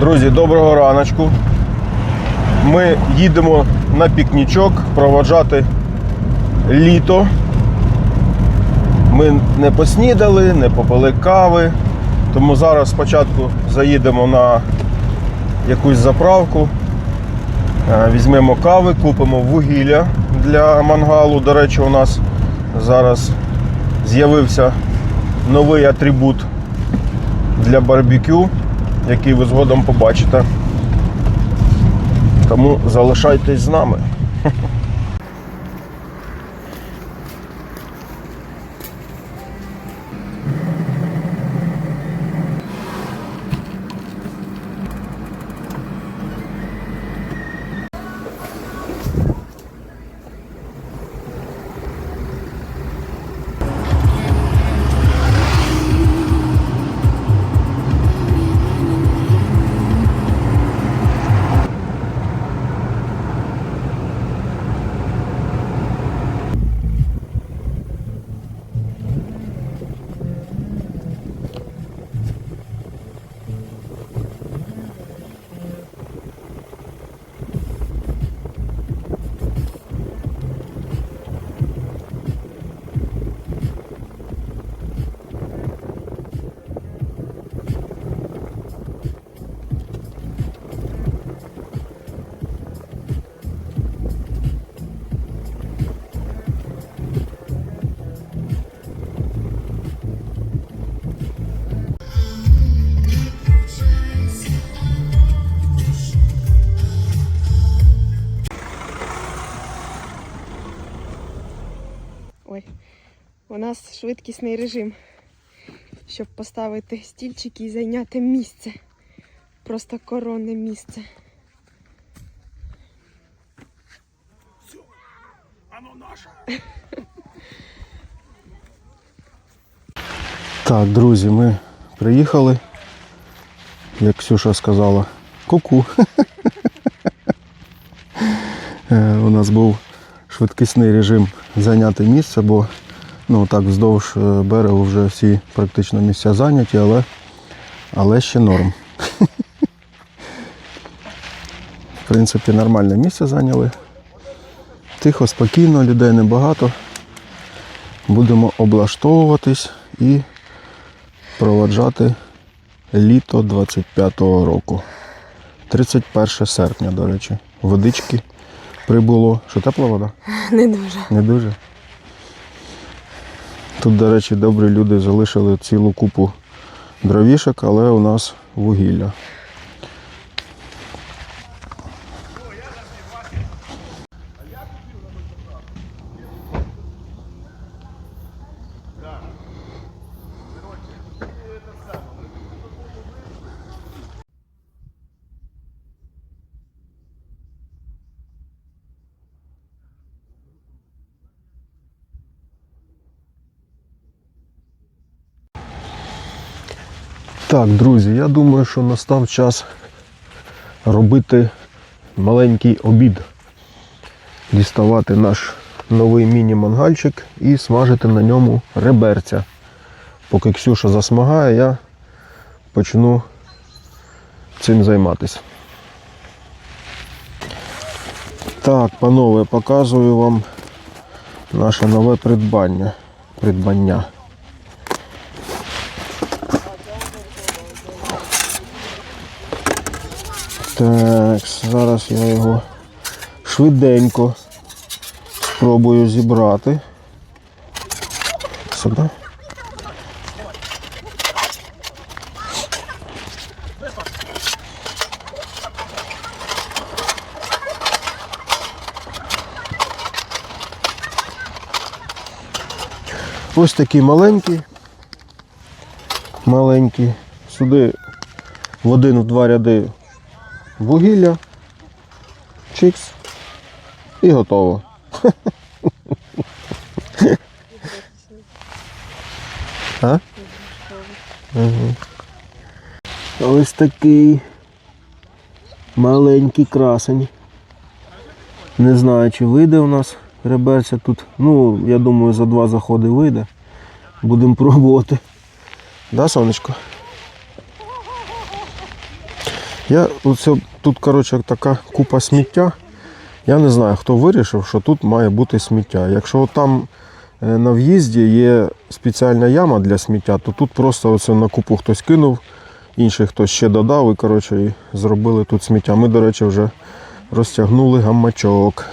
Друзі, доброго раночку. Ми їдемо на пікнічок проводжати літо. Ми не поснідали, не попили кави. Тому зараз спочатку заїдемо на якусь заправку, е, візьмемо кави, купимо вугілля для мангалу. До речі, у нас зараз з'явився новий атрибут для барбекю, який ви згодом побачите. Тому залишайтесь з нами. Ой, у нас швидкісний режим, щоб поставити стільчики і зайняти місце. Просто коронне місце. Так, друзі, ми приїхали. Як Ксюша сказала, ку-ку. Е, У нас був швидкісний режим зайняти місце, бо ну, так вздовж е, берегу вже всі практично місця зайняті, але, але ще норм. В принципі, нормальне місце зайняли. Тихо, спокійно, людей небагато. Будемо облаштовуватись і проводжати літо 25-го року. 31 серпня, до речі. Водички прибуло. Що тепла вода? Не дуже. Не дуже. Тут, до речі, добрі люди залишили цілу купу дровішок, але у нас вугілля. Так, друзі, я думаю, що настав час робити маленький обід. Діставати наш новий міні-мангальчик і смажити на ньому реберця. Поки Ксюша засмагає, я почну цим займатися. Так, панове, показую вам наше нове придбання. придбання. Так, зараз я його швиденько спробую зібрати. Сюди. Ось такий маленький. Маленький. Сюди в один в два ряди вугілля, чикс і готово. А? Угу. Ось такий маленький красень. Не знаю, чи вийде у нас реберця тут. Ну, я думаю, за два заходи вийде. Будемо пробувати. Да, сонечко? Я оце, тут, коротше, така купа сміття. Я не знаю, хто вирішив, що тут має бути сміття. Якщо там е, на в'їзді є спеціальна яма для сміття, то тут просто оце на купу хтось кинув, інший хтось ще додав і, коротше, і зробили тут сміття. Ми, до речі, вже розтягнули гамачок.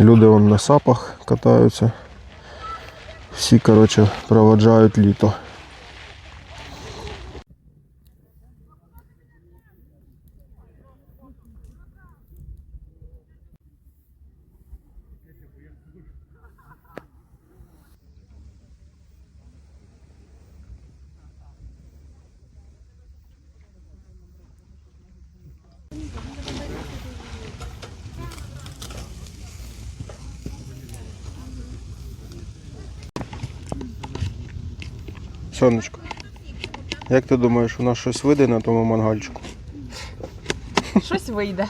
Люди вон на сапах катаються. Всі, коротше, проводжають літо. Сонечко, як ти думаєш, у нас щось вийде на тому мангальчику? Щось вийде.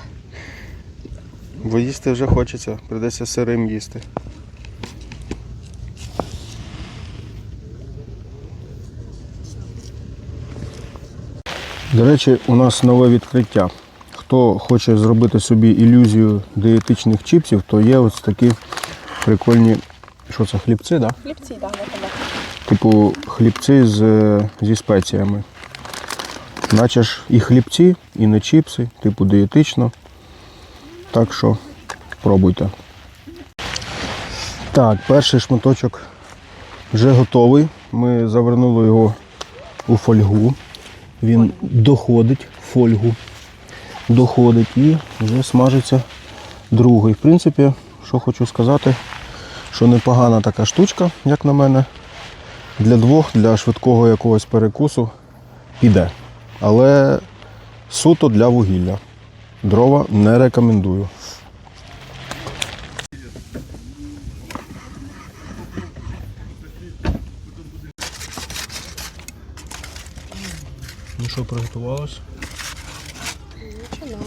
Бо їсти вже хочеться, прийдеться сирим їсти. До речі, у нас нове відкриття. Хто хоче зробити собі ілюзію дієтичних чіпсів, то є ось такі прикольні, що це, хлібці, да? Хлібці, так, да, Типу хлібці з, зі спеціями. Наче ж і хлібці, і не чіпси, типу дієтично. Так що пробуйте. Так, перший шматочок вже готовий. Ми завернули його у фольгу. Він доходить фольгу. Доходить і вже смажиться другий. В принципі, що хочу сказати, що непогана така штучка, як на мене. Для двох, для швидкого якогось перекусу піде. Але суто для вугілля. Дрова не рекомендую. Ну що, приготувалось? Починаю.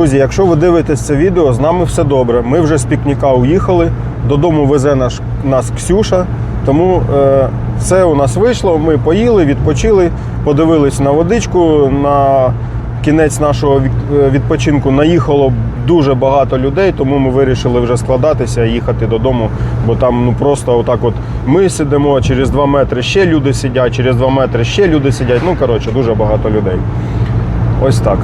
Друзі, якщо ви дивитесь це відео, з нами все добре. Ми вже з пікніка уїхали. Додому везе наш, нас Ксюша. Тому е, все у нас вийшло. Ми поїли, відпочили, подивились на водичку. На кінець нашого е, відпочинку наїхало дуже багато людей, тому ми вирішили вже складатися і їхати додому. Бо там ну просто отак от ми сидимо, через 2 метри ще люди сидять, через 2 метри ще люди сидять. Ну коротше, дуже багато людей. Ось так.